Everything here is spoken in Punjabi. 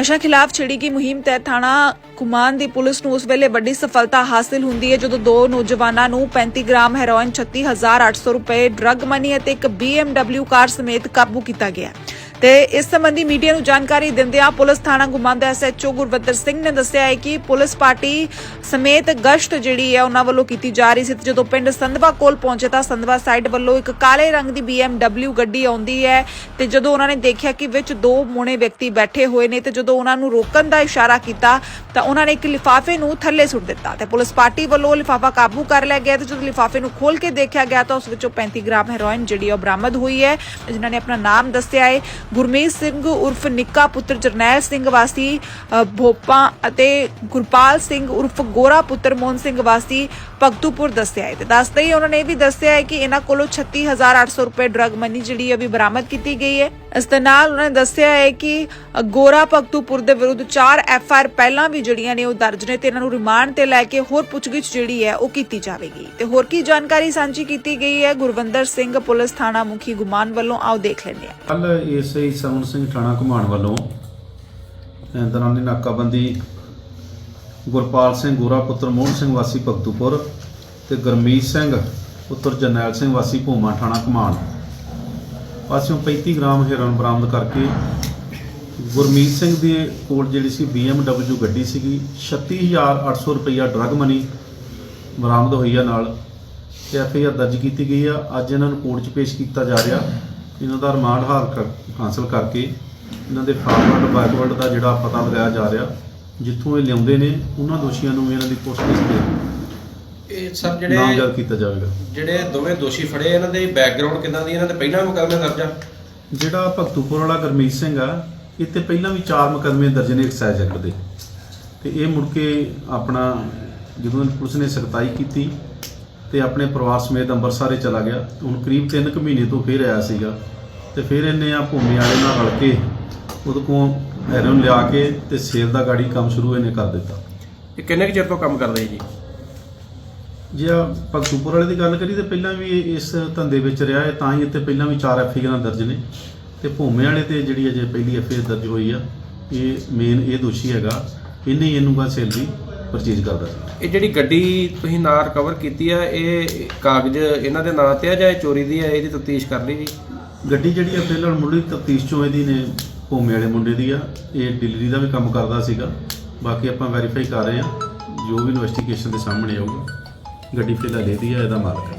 ਨਸ਼ਾ ਖਿਲਾਫ ਛਿੜੀ ਗਈ ਮੁਹਿੰਮ ਤਹਿਤ ਥਾਣਾ ਕੁਮਾਨ ਦੀ ਪੁਲਿਸ ਨੂੰ ਉਸ ਵੇਲੇ ਵੱਡੀ ਸਫਲਤਾ ਹਾਸਲ ਹੁੰਦੀ ਹੈ, ਜਦੋਂ ਦੋ ਨੌਜਵਾਨਾਂ ਨੂੰ 35 ਗ੍ਰਾਮ ਹੈਰੋਇਨ 36800 ਰੁਪਏ, ਡਰੱਗ ਮਨੀ ਅਤੇ ਇੱਕ BMW ਕਾਰ ਸਮੇਤ ਕਾਬੂ ਕੀਤਾ ਗਿਆ। ਤੇ ਇਸ ਸੰਬੰਧੀ ਮੀਡੀਆ ਨੂੰ ਜਾਣਕਾਰੀ ਦਿੰਦਿਆਂ ਪੁਲਿਸ ਥਾਣਾ ਗੁਮਾਨ ਦੇ ਐਸਐਚਓ ਗੁਰਵਿੰਦਰ ਸਿੰਘ ਨੇ ਦੱਸਿਆ ਹੈ ਕਿ ਪੁਲਿਸ ਪਾਰਟੀ ਸਮੇਤ ਗਸ਼ਤ ਜਿਹੜੀ ਹੈ ਉਹਨਾਂ ਵੱਲੋਂ ਕੀਤੀ ਜਾ ਰਹੀ ਸੀ ਜਦੋਂ ਪਿੰਡ ਸੰਧਵਾ ਕੋਲ ਪਹੁੰਚੇ ਤਾਂ ਸੰਧਵਾ ਸਾਈਡ ਵੱਲੋਂ ਇੱਕ ਕਾਲੇ ਰੰਗ ਦੀ BMW ਗੱਡੀ ਆਉਂਦੀ ਹੈ ਤੇ ਜਦੋਂ ਉਹਨਾਂ ਨੇ ਦੇਖਿਆ ਕਿ ਵਿੱਚ ਦੋ ਮੋਨੇ ਵਿਅਕਤੀ ਬੈਠੇ ਹੋਏ ਨੇ ਤੇ ਜਦੋਂ ਉਹਨਾਂ ਨੂੰ ਰੋਕਣ ਦਾ ਇਸ਼ਾਰਾ ਕੀਤਾ ਤਾਂ ਉਹਨਾਂ ਨੇ ਇੱਕ ਲਿਫਾਫੇ ਨੂੰ ਥੱਲੇ ਸੁੱਟ ਦਿੱਤਾ ਤੇ ਪੁਲਿਸ ਪਾਰਟੀ ਵੱਲੋਂ ਲਿਫਾਫਾ ਕਾਬੂ ਕਰ ਲਿਆ ਗਿਆ ਤੇ ਜਦੋਂ ਲਿਫਾਫੇ ਨੂੰ ਖੋਲ ਕੇ ਦੇਖਿਆ ਗਿਆ ਤਾਂ ਉਸ ਵਿੱਚੋਂ 35 ਗ੍ਰਾਮ ਹੈਰੋਇਨ ਜਿਹੜੀ ਹੈ ਉਹ ਬਰਾਮਦ ਹੋਈ ਹੈ ਜਿਨ੍ਹਾਂ ਨੇ ਆਪਣਾ ਨਾਮ ਦੱਸਿਆ ਹੈ। ਗੁਰਮੀਤ ਸਿੰਘ ਉਰਫ ਨਿੱਕਾ ਪੁੱਤਰ ਜਰਨੈਲ ਸਿੰਘ ਵਾਸੀ ਭੋਪਾ ਅਤੇ ਗੁਰਪਾਲ ਸਿੰਘ ਉਰਫ ਗੋਰਾ ਪੁੱਤਰ ਮੋਹਨ ਸਿੰਘ ਵਾਸੀ ਭਗਤੂਪੁਰ ਦੱਸਿਆ ਹੈ। ਤੇ ਦੱਸਦੇ ਹੀ ਉਹਨਾਂ ਨੇ ਇਹ ਵੀ ਦੱਸਿਆ ਹੈ ਕਿ ਇਹਨਾਂ ਕੋਲੋਂ 36800 ਰੁਪਏ ਡਰਗ ਮਨੀ ਜਿਹੜੀ ਹੈ ਵੀ ਬਰਾਮਦ ਕੀਤੀ ਗਈ ਹੈ। ਇਸ ਦੇ ਨਾਲ ਉਹਨਾਂ ਨੇ ਦੱਸਿਆ ਹੈ ਕਿ ਗੋਰਾ ਭਗਤੂਪੁਰ ਦੇ ਵਿਰੁੱਧ 4 ਐਫ ਆਰ ਪਹਿਲਾਂ ਵੀ ਜਿਹੜੀਆਂ ਨੇ ਉਹ ਦਰਜ ਨੇ ਤੇ ਇਹਨਾਂ ਨੂੰ ਰਿਮਾਂਡ ਤੇ ਲੈ ਕੇ ਹੋਰ ਪੁੱਛਗਿੱਛ ਜਿਹੜੀ ਹੈ ਉਹ ਕੀਤੀ ਜਾਵੇਗੀ। ਤੇ ਹੋਰ ਕੀ ਜਾਣਕਾਰੀ ਸਾਂਝੀ ਕੀਤੀ ਗਈ ਹੈ? ਗੁਰਵਿੰਦਰ ਸਿੰਘ ਪੁਲਿਸ ਥਾਣਾ ਮੁਖੀ ਗੁਮਾਨ ਵੱਲੋਂ ਆਓ ਦੇਖ ਲੈਂਦੇ ਹਾਂ। ਕੱਲ ਏਐਸਆਈ ਸਮਨ ਸਿੰਘ ਥਾਣਾ ਘੁਮਾਣ ਵੱਲੋਂ, ਅਹ ਨਾਕਾਬੰਦੀ ਗੁਰਪਾਲ ਸਿੰਘ ਗੋਰਾ ਪੁੱਤਰ, ਮੋਹਨ ਸਿੰਘ ਵਾਸੀ ਭਗਤੂਪੁਰ ਤੇ ਗਰਮੀਤ ਸਿੰਘ ਪੁੱਤਰ ਜਰਨੈਲ ਸਿੰਘ ਵਾਸੀ ਭੂਮਾ ਥਾਣਾ ਘੁਮਾਣ। ਪਾਸਿਓਂ 35 ਗ੍ਰਾਮ ਹੈਰੋਇਨ ਬਰਾਮਦ ਕਰਕੇ ਗੁਰਮੀਤ ਸਿੰਘ ਦੇ ਕੋਲ ਜਿਹੜੀ ਸੀ BMW ਗੱਡੀ ਸੀਗੀ 36800 ਰੁਪਈਆ ਡਰਗ ਮਨੀ ਬਰਾਮਦ ਹੋਈ ਆ ਨਾਲ ਤੇ ਐਫਆਈਆਰ ਦਰਜ ਕੀਤੀ ਗਈ ਆ। ਅੱਜ ਇਹਨਾਂ ਨੂੰ ਕੋਰਟ 'ਚ ਪੇਸ਼ ਕੀਤਾ ਜਾ ਰਿਹਾ। ਇਹਨਾਂ ਦਾ ਰਿਮਾਂਡ ਹਾਰ ਕਰ- ਹਾਸਲ ਕਰਕੇ ਇਹਨਾਂ ਦੇ ਫਾਰਵਰਡ ਬੈਕਵਰਡ ਦਾ ਜਿਹੜਾ ਪਤਾ ਲਗਾਇਆ ਜਾ ਰਿਹਾ। ਜਿੱਥੋਂ ਇਹ ਲਿਆਉਂਦੇ ਨੇ ਉਹਨਾਂ ਦੋਸ਼ੀਆਂ ਨੂੰ ਇਹਨਾਂ ਦੀ ਪੁੱਛਗਿੱਛ ਤੇ ਇਹ ਸਭ ਨਾਮਜ਼ਦ ਜਿਹੜੇ ਕੀਤਾ ਜਾਵੇਗਾ। ਜਿਹੜੇ ਦੋਵੇਂ ਦੋਸ਼ੀ ਫੜੇ ਇਹਨਾਂ ਦੇ ਬੈਕਗ੍ਰਾਉਂਡ ਕਿਦਾਂ ਦੀ ਇਹਨਾਂ ਦੇ ਪਹਿਲਾਂ ਮੁਕੱਦਮੇ ਦਰਜ? ਆ ਜਿਹੜਾ ਭਗਤੂਪੁਰ ਵਾਲਾ ਗਰਮੀਤ ਸਿੰਘ ਆ ਤੇ ਪਹਿਲਾਂ ਵੀ ਚਾਰ ਮੁਕੱਦਮੇ ਦਰਜ ਨੇ ਐਕਸਾਈਜ਼ ਐਕਟ ਦੇ। ਤੇ ਇਹ ਮੁੜ ਕੇ ਆਪਣਾ ਜਦੋਂ ਪੁਲਿਸ ਨੇ ਸਖਤਾਈ ਕੀਤੀ ਤੇ ਆਪਣੇ ਪਰਿਵਾਰ ਸਮੇਤ ਅੰਮ੍ਰਿਤਸਰ ਹੀ ਚਲਾ ਗਿਆ। ਹੁਣ ਕਰੀਬ 3 ਕੁ ਮਹੀਨੇ ਤੋਂ ਫੇਰ ਆਇਆ ਸੀਗਾ ਤੇ ਫਿਰ ਇਹਨੇ ਆ ਭੂਮੀ ਵਾਲੇ ਨਾਲ ਰਲ ਕੇ ਉਹਦੇ ਕੋਲ ਹੈਰੋਨ ਲਿਆ ਕੇ ਤੇ ਸੇਲ ਦਾ ਗਾੜੀ ਕੰਮ ਸ਼ੁਰੂ ਇਹਨੇ ਕਰ ਦਿੱਤਾ। ਇਹ ਕਿੰਨੇ ਕੁ ਚਿਰ ਤੋਂ ਕੰਮ ਕਰਦੇ ਜੀ? ਜੇ ਆ ਭਗਤੂਪੁਰ ਵਾਲੇ ਦੀ ਗੱਲ ਕਰੀ ਤੇ ਪਹਿਲਾਂ ਵੀ ਇਹ ਇਸ ਧੰਦੇ ਵਿੱਚ ਰਿਹਾ ਹੈ ਤਾਂ ਹੀ ਇੱਥੇ ਪਹਿਲਾਂ ਵੀ ਚਾਰ ਐਫਆਈਆਰਾਂ ਦਰਜ ਨੇ। ਤੇ ਭੂਮੇ ਵਾਲੇ ਤੇ ਜਿਹੜੀ ਅਜੇ ਪਹਿਲੀ ਐਫਆਈਆਰ ਦਰਜ ਹੋਈ ਆ ਇਹ ਮੇਨ ਇਹ ਦੋਸ਼ੀ ਹੈਗਾ ਇਹਨੇ ਇਹਨੂੰ ਸੇਲ ਦੀ ਪਰਚੇਜ ਕਰਦਾ ਸੀ। ਇਹ ਜਿਹੜੀ ਗੱਡੀ ਤੁਸੀਂ ਨਾਲ ਰਿਕਵਰ ਕੀਤੀ ਆ ਇਹ ਕਾਗਜ਼ ਇਹਨਾਂ ਦੇ ਨਾਂ ਤੇ ਆ ਜਾਂ ਇਹ ਚੋਰੀ ਦੀ ਆ ਇਹਦੀ ਤਫਤੀਸ਼ ਕਰ ਲਈ ਜੀ? ਗੱਡੀ ਜਿਹੜੀ ਆ ਫਿਲਹਾਲ ਮੁੱਢਲੀ ਤਫਤੀਸ਼ ਚੋਂ ਇਹਦੀ ਨੇ ਭੂਮੇ ਵਾਲੇ ਮੁੰਡੇ ਦੀ ਆ, ਇਹ ਡਿਲੀਵਰੀ ਦਾ ਵੀ ਕੰਮ ਕਰਦਾ ਸੀਗਾ। ਬਾਕੀ ਆਪਾਂ ਵੈਰੀਫਾਈ ਕਰ ਰਹੇ ਆ ਜੋ ਵੀ ਇਨਵੈਸਟੀਗੇਸ਼ਨ ਦੇ ਸਾਹਮਣੇ ਆਊਗਾ, ਗੱਡੀ ਫਿਲਹਾਲ ਇਹਦੀ ਆ, ਇਹਦਾ ਮਾਲਕ ਹੈ